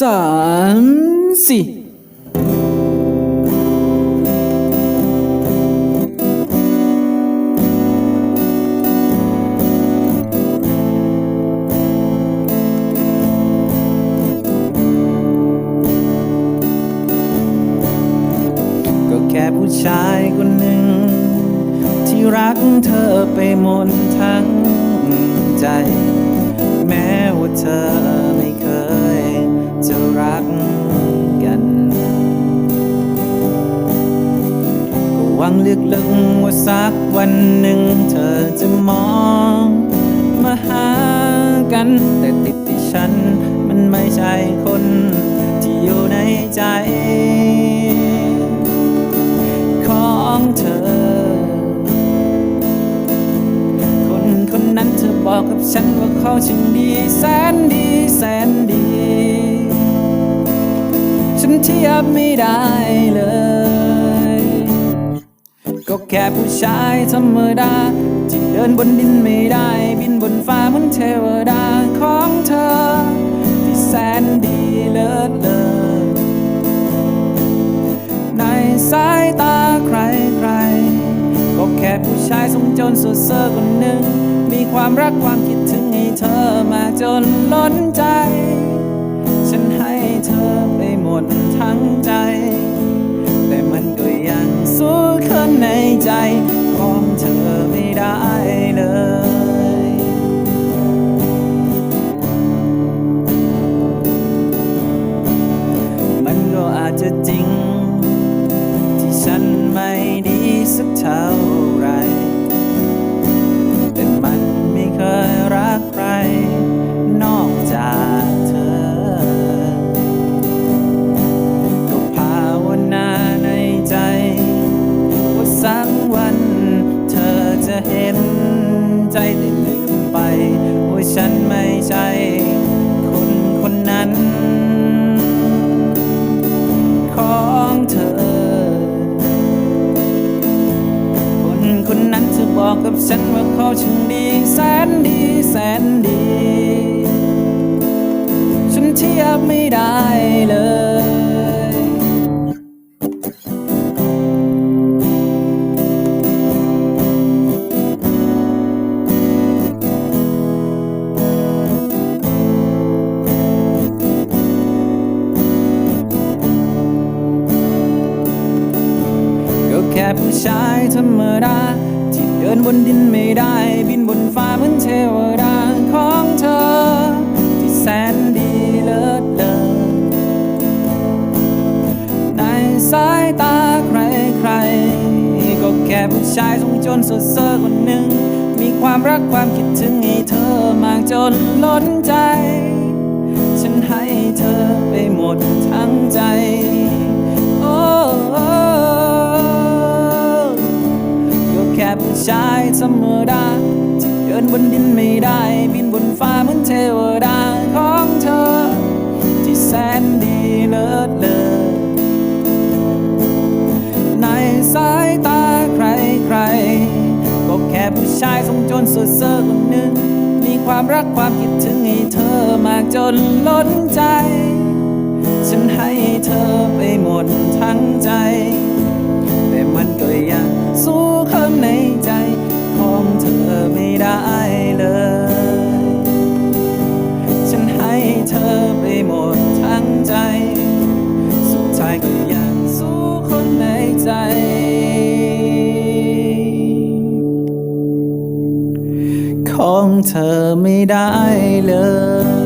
สามสี่ก็แค่ผู้ชายคนหนึ่ง ที่รักเธอไปหมดทั้งใจ แม้ว่าเธอไม่เคยจะรักกันก็หวังลึกๆว่าสักวันหนึ่งเธอจะมองมาหากัน แต่ติดที่ฉันมันไม่ใช่คนที่อยู่ในใจ ฉันว่าเขาช่างดีแสนดีแสนดี ฉันเทียบไม่ได้เลย ก็แค่ผู้ชายธรรมดาที่เดินบนดินไม่ได้ บินบนฟ้าเหมือนเทวดาของเธอ ที่แสนดีเลิศเลอในสายตาใครใครๆก็แค่ผู้ชายทรงจนสุดเซอร์คนหนึ่ง มีความรักความคิดถึงให้เธอมาจนล้นใจ ฉันให้เธอไปหมดทั้งใจ แต่มันก็ยังสู้ข้างในใจของเธอไม่ได้เลยมันก็อาจจะจริง ที่ฉันไม่ดีสักเท่าไหร เห็น ใจได้ลืมไปว่าฉันไม่ใช่คนคนนั้น ของเธอ คนคนนั้นเธอบอกกับฉันว่าเขาช่างดีแสนดีแสนดี ฉันเทียบไม่ได้เลย ค่ผู้ชายธรรมดาที่เดินบนดินไม่ได้ บินบนฟ้าเหมือนเทวดาของเธอ ที่แสนดีเลิศเลอในสายตาใครใครๆก็แค่ผู้ชายทรงจนสดเซอร์คนหนึ่ง มีความรักความคิดถึงให้เธอมากจนล้นใจ ฉันให้เธอไปหมด ค่ผู้ชายธรรมดาที่เดินบนดินไม่ได้ บินบนฟ้าเหมือนเทวดาของเธอ ที่แสนดีเลิศเลอในสายตาใครใครๆก็แค่ผู้ชายทรงจนสุดเซอร์คนหนึ่ง มีความรักความคิดถึงให้เธอมากจนล้นใจ ฉันให้เธอไปหมดทั้งใจ มันก็ยังสู้ข้างในใจของเธอไม่ได้เลย ฉันให้เธอไปหมดทั้งใจ สุดท้ายก็ยังสู้คนในใจ ของเธอไม่ได้เลย